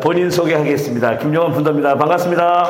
본인 소개하겠습니다. 김용원 분도입니다. 반갑습니다.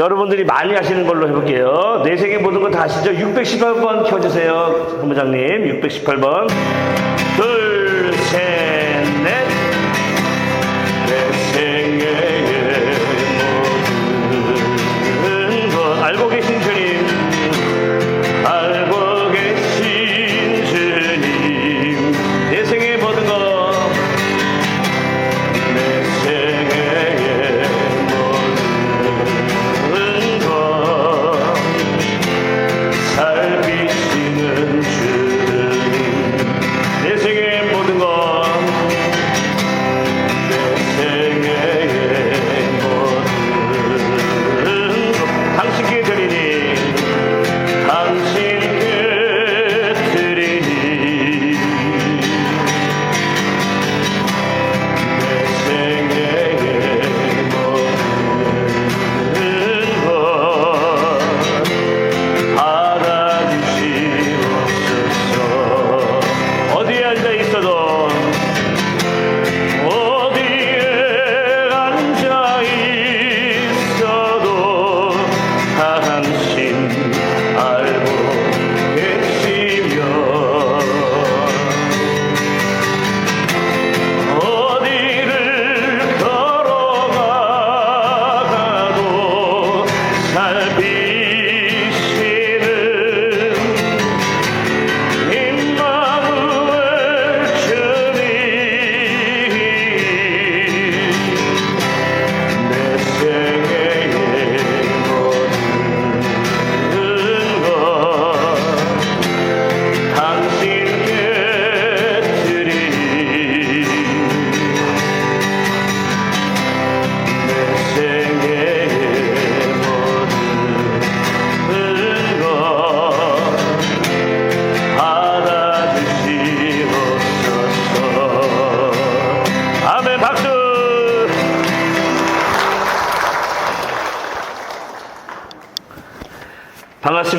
여러분들이 많이 하시는 걸로 해볼게요. 내 생의 모든 건다 아시죠? 618번 켜주세요 본부장님. 618번. 둘 셋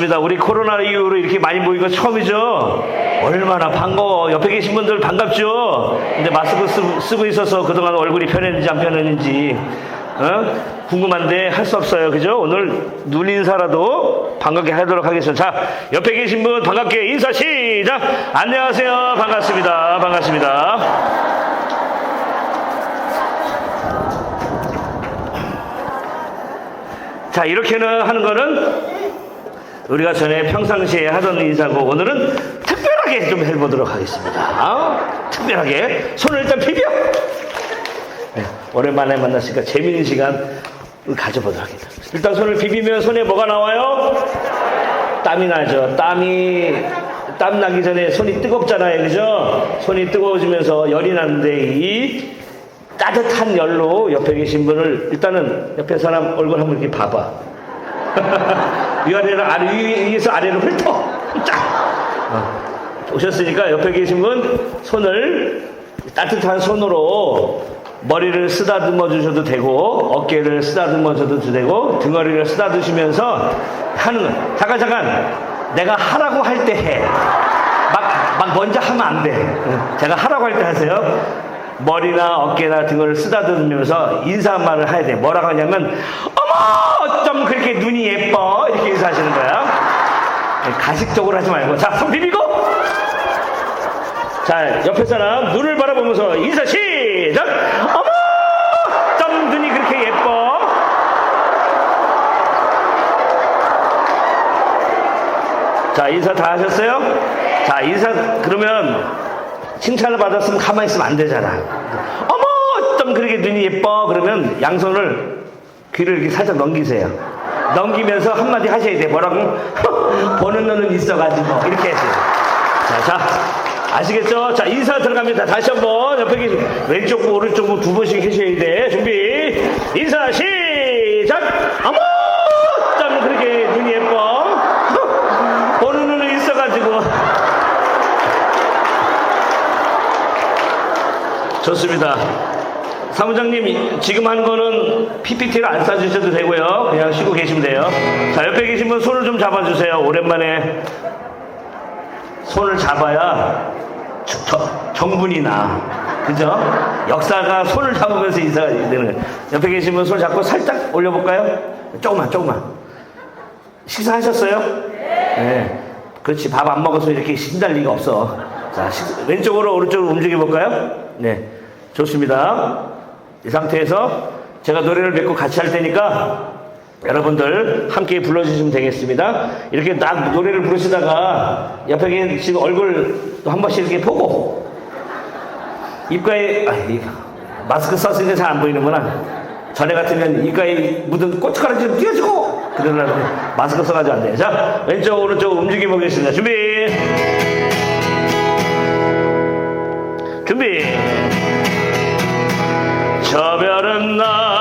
반갑습니다. 우리 코로나 이후로 이렇게 많이 모이고 처음이죠? 얼마나 반가워. 옆에 계신 분들 반갑죠? 근데 마스크 쓰, 고 있어서 그동안 얼굴이 편했는지 안 편했는지, 어? 궁금한데 할 수 없어요. 그죠? 오늘 눈 인사라도 반갑게 하도록 하겠습니다. 자, 옆에 계신 분 반갑게 인사 시작! 안녕하세요. 반갑습니다. 반갑습니다. 자, 이렇게는 하는 거는 우리가 전에 평상시에 하던 인사고 오늘은 특별하게 좀 해보도록 하겠습니다. 아, 특별하게 손을 일단 비벼. 네, 오랜만에 만났으니까 재미있는 시간 가져보도록 하겠습니다. 일단 손을 비비면 손에 뭐가 나와요? 땀이 나죠. 땀이 땀 나기 전에 손이 뜨겁잖아요, 그죠? 손이 뜨거워지면서 열이 나는데 이 따뜻한 열로 옆에 계신 분을 일단은 옆에 사람 얼굴 한번 이렇게 봐봐. 위아래로 아래 위에서 아래로 훑어 쫙 어. 오셨으니까 옆에 계신 분 손을 따뜻한 손으로 머리를 쓰다듬어 주셔도 되고 어깨를 쓰다듬어 줘도 되고 등허리를 쓰다드시면서 하는 거. 잠깐 잠깐 내가 하라고 할 때 해. 막, 막 먼저 하면 안 돼. 응. 제가 하라고 할 때 하세요. 머리나 어깨나 등을 쓰다듬으면서 인사말을 해야 돼. 뭐라고 하냐면, 어머! 어쩜 그렇게 눈이 예뻐? 이렇게 인사하시는 거야. 가식적으로 하지 말고. 자, 손 비비고! 자, 옆에 사람 눈을 바라보면서 인사 시작! 어머! 어쩜 눈이 그렇게 예뻐? 자, 인사 다 하셨어요? 자, 인사, 그러면 칭찬을 받았으면 가만히 있으면 안 되잖아. 어머! 어쩜 그렇게 눈이 예뻐? 그러면 양손을 귀를 이렇게 살짝 넘기세요. 넘기면서 한마디 하셔야 돼. 뭐라고? 보는 눈은 있어가지고. 이렇게 하세요. 자, 자. 아시겠죠? 자, 인사 들어갑니다. 다시 한 번. 옆에 계신 왼쪽 부, 오른쪽 부 두 번씩 해셔야 돼. 준비. 인사 시작! 어머! 어쩜 그렇게 눈이 예뻐? 보는 눈은 있어가지고. 좋습니다. 사무장님, 지금 한 거는 PPT를 안 싸주셔도 되고요. 그냥 쉬고 계시면 돼요. 자, 옆에 계신 분 손을 좀 잡아주세요. 오랜만에 손을 잡아야 저- 정분이 나. 그죠? 역사가 손을 잡으면서 인사가 되는 거예요. 옆에 계신 분 손 잡고 살짝 올려볼까요? 조금만, 조금만. 식사하셨어요? 네. 그렇지. 밥 안 먹어서 이렇게 신달 리가 없어. 자, 식- 왼쪽으로 오른쪽으로 움직여 볼까요? 네. 좋습니다. 이 상태에서 제가 노래를 몇 곡 같이 할 테니까 여러분들 함께 불러주시면 되겠습니다. 이렇게 딱 노래를 부르시다가 옆에 계신 얼굴 또한 번씩 이렇게 보고 입가에 아, 이, 마스크 썼으니까 잘 안 보이는구나. 전에 같으면 입가에 묻은 고춧가루 좀 띄워주고 그러려고 마스크 써가지고 안 돼. 자 왼쪽 오른쪽 움직여 보겠습니다. 준비 준비 저 별은 나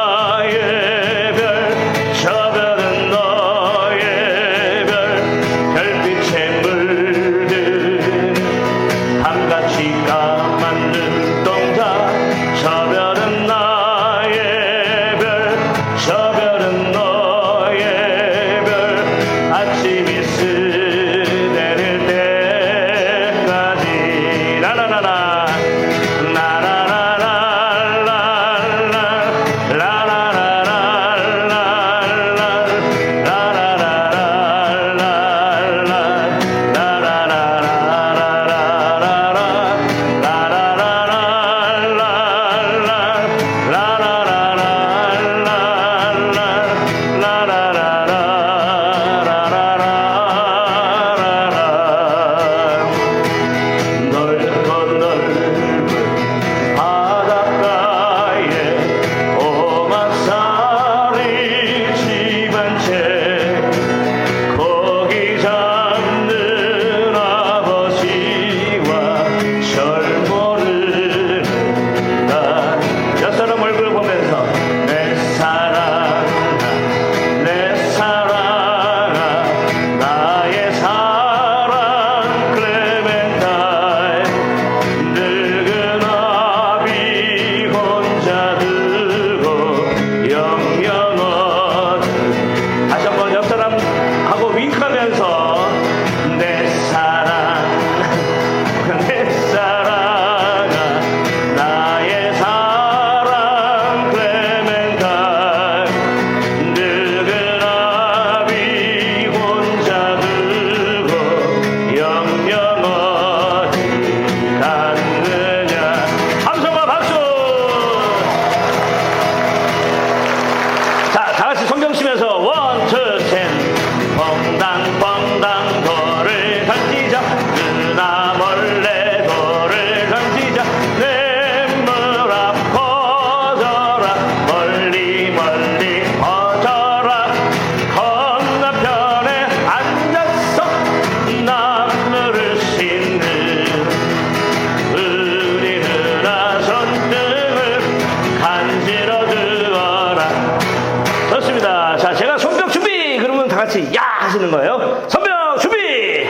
하시는 거예요. 선명 준비.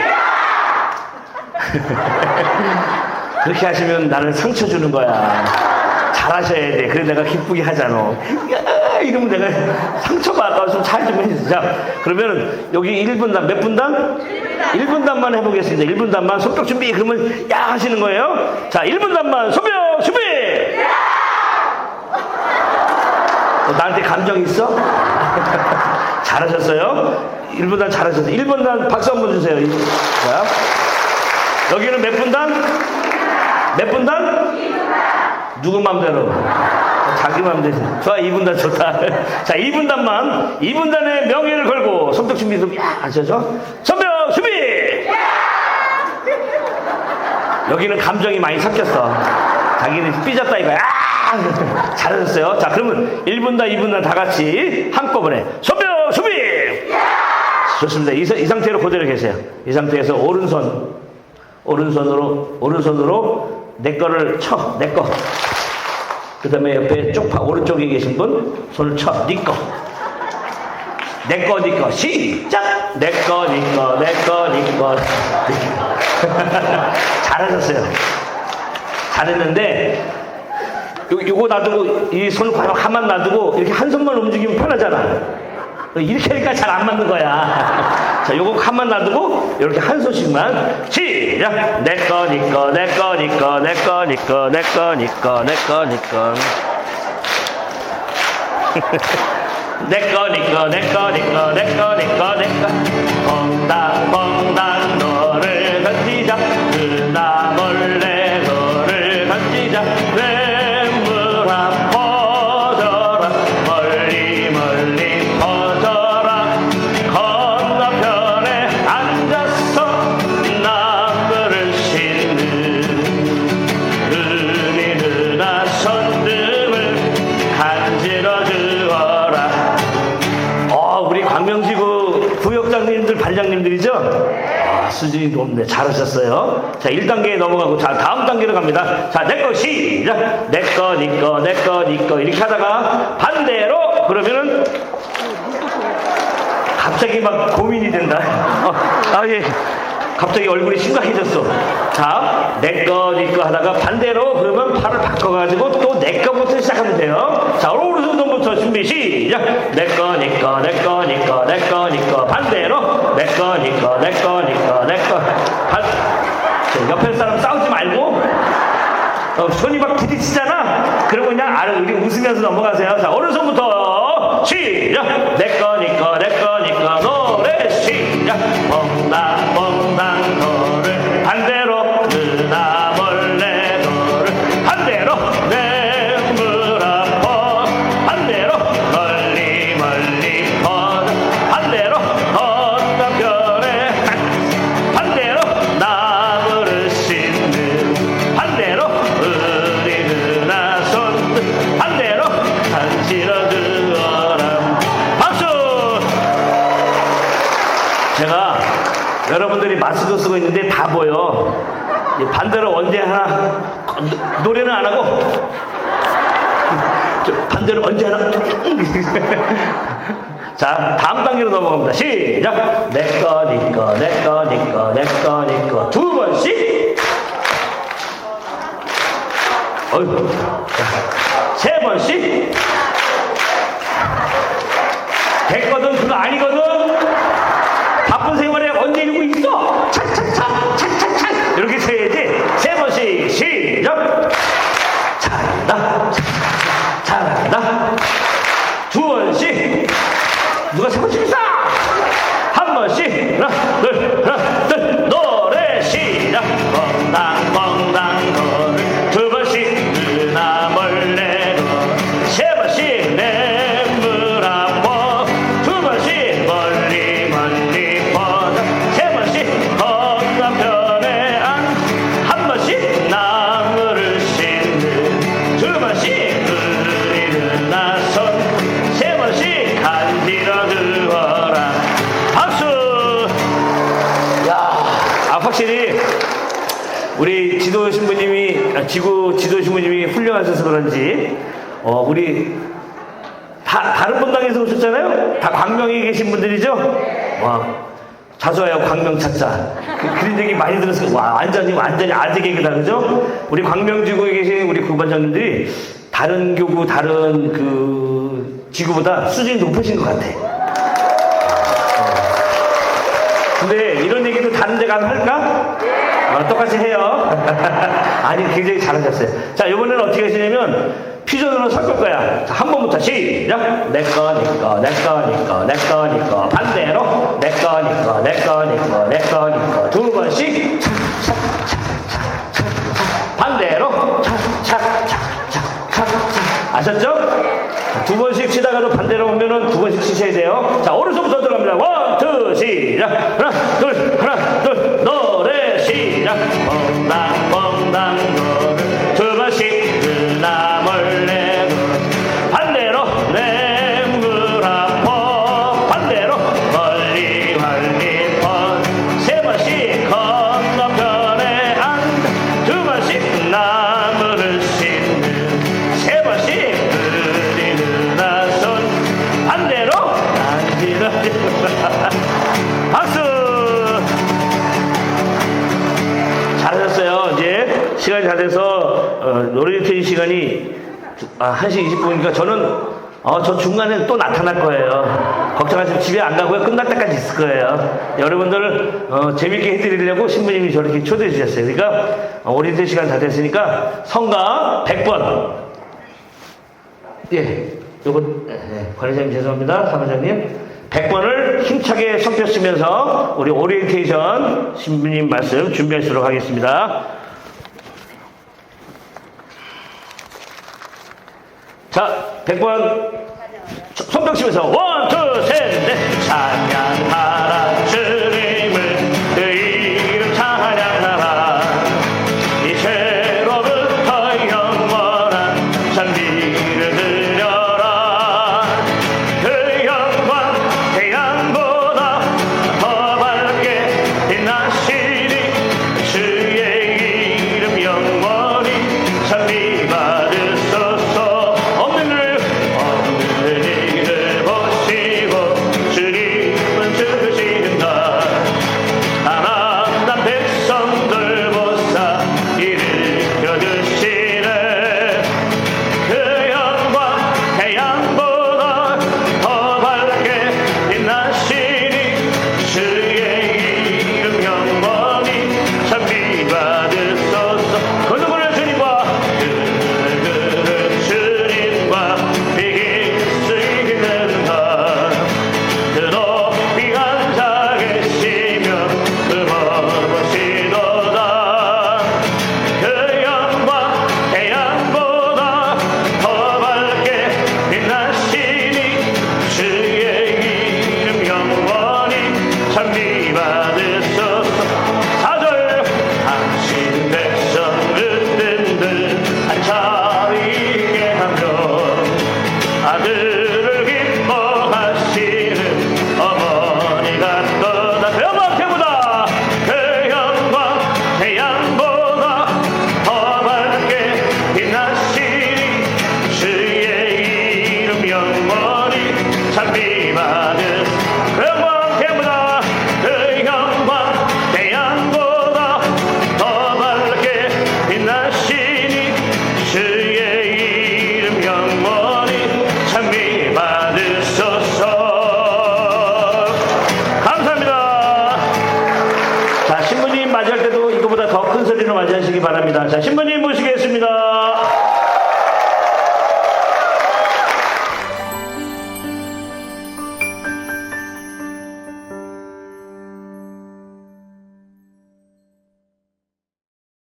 그렇게 하시면 나를 상처 주는 거야. 잘하셔야 돼. 그래 내가 기쁘게 하잖아. 야, 이러면 내가 상처받아 좀잘좀 해주세요. 자, 그러면은 여기 1분단 몇 분단? 1분단만 해보겠습니다. 1분단만 손뼉 준비. 그러면 야 하시는 거예요. 자, 1분단만 손뼉 준비. 어, 나한테 감정 있어? 잘하셨어요? 1분 단 잘하셨어요. 1분 단 박수 한 번 주세요. 자, 여기는 몇 분 단? 몇 분 단? 누구 맘대로? 자기 맘대로. 좋아, 2분 단 좋다. 자, 2분 단만, 2분 단의 명예를 걸고, 손뼉 준비 좀, 야, 아시죠? 손뼉 준비! 여기는 감정이 많이 섞였어. 자기는 삐졌다 이거야. 아! 잘하셨어요. 자, 그러면 1분 단, 2분 단 다 같이 한꺼번에, 손뼉 준비! 좋습니다. 이, 사- 이 상태로 그대로 계세요. 이 상태에서 오른손, 오른손으로, 오른손으로 내 거를 쳐, 내 거. 그 다음에 옆에 쪽파, 오른쪽에 계신 분, 손을 쳐, 니 거. 내 거, 니 거. 시작! 내 거, 니 거, 내 거, 니 거. 잘하셨어요. 잘했는데, 요, 요거 놔두고, 이 손을 가만 놔두고, 이렇게 한 손만 움직이면 편하잖아. 이렇게 하니까 잘 안 맞는 거야. 자, 요거 가만 놔두고, 이렇게 한 손씩만, 시작! 내 거, 니 거, 내 거, 니 거, 내 거, 니 거, 내 거, 니 거, 내 거, 니 거. 내 거, 니 거, 내 거, 니 거, 내 거, 니 거, 내 거. 퐁당, 퐁당, 너를 던지자. 그나 몰래 너를 던지자. 아, 수준이 높네. 잘하셨어요. 자, 1단계에 넘어가고, 자, 다음 단계로 갑니다. 자, 내 거 시작! 내 거, 니 거, 내 거, 니 거. 이렇게 하다가 반대로, 그러면은, 갑자기 막 고민이 된다. 어, 아, 예. 갑자기 얼굴이 심각해졌어. 자, 내 거, 니거 하다가 반대로 그러면 팔을 바꿔가지고 또 내 거부터 시작하면 돼요. 자, 오른손부터 준비 시작. 내 거, 니 거, 내 거, 니 거, 내 거, 니 거. 반대로 내 거, 니 거, 내 거. 반. 자, 옆에 사람 싸우지 말고 어, 손이 막 부딪히잖아? 그러면 그냥 아래 우리 웃으면서 넘어가세요. 자, 오른손부터 시작! 내 거, 니 거, 내 거, 니 거, 노래 시작! 넘어갑니다. 시작! 내 거, 니 거, 내 거, 니 거, 내 거, 니 거. 두 번씩. 어휴. 자, 세 번씩. 됐거든, 그거 아니거든. 바쁜 생활에 언제 이러고 있어? 착착착, 착착착. 이렇게 세야지. 세 번씩. 시작! 잘한다. 분들이죠. 와, 자수하여 광명 찾자. 그, 그런 얘기 많이 들었어요. 와, 완전히, 완전히 아재 개그다, 그죠? 우리 광명지구에 계신 우리 구반장님들이 다른 교구, 다른 그 지구보다 수준이 높으신 것 같아. 근데 이런 얘기도 다른 데 가서 할까? 어, 똑같이 해요. 아니, 굉장히 잘하셨어요. 자, 이번에는 어떻게 하시냐면, 퓨전으로 섞을 거야. 자, 한 번부터 시작! 내 거니까, 내 거니까, 내 거니까. 반대로, 내 거니까, 내 거니까, 내 거니까. 두 번씩. 반대로, 착, 착, 착, 착, 착, 착. 아셨죠? 두 번씩 치다가도 반대로 오면은 두 번씩 치셔야 돼요. 자, 오른손부터 들어갑니다. 원, 투, 시작. 하나, 둘, 하나, 둘, 노래 시작. 뻥당, 박수! 잘하셨어요. 이제 시간이 다 돼서 어, 놀이터의 시간이 아, 1시 20분이니까 저는 어, 저 중간에 또 나타날 거예요. 걱정하지 마시고 집에 안 가고요. 끝날 때까지 있을 거예요. 여러분들 어, 재밌게 해드리려고 신부님이 저렇게 초대해 주셨어요. 그러니까 어, 오리엔테 시간 다 됐으니까 성가 100번. 예, 요거 예, 관리자님 죄송합니다. 사무장님. 100번을 힘차게 성펴쓰면서 우리 오리엔테이션 신부님 말씀 준비하시도록 하겠습니다. 자, 100번 손뼉 치면서 원, 투, 셋, 넷 찬양하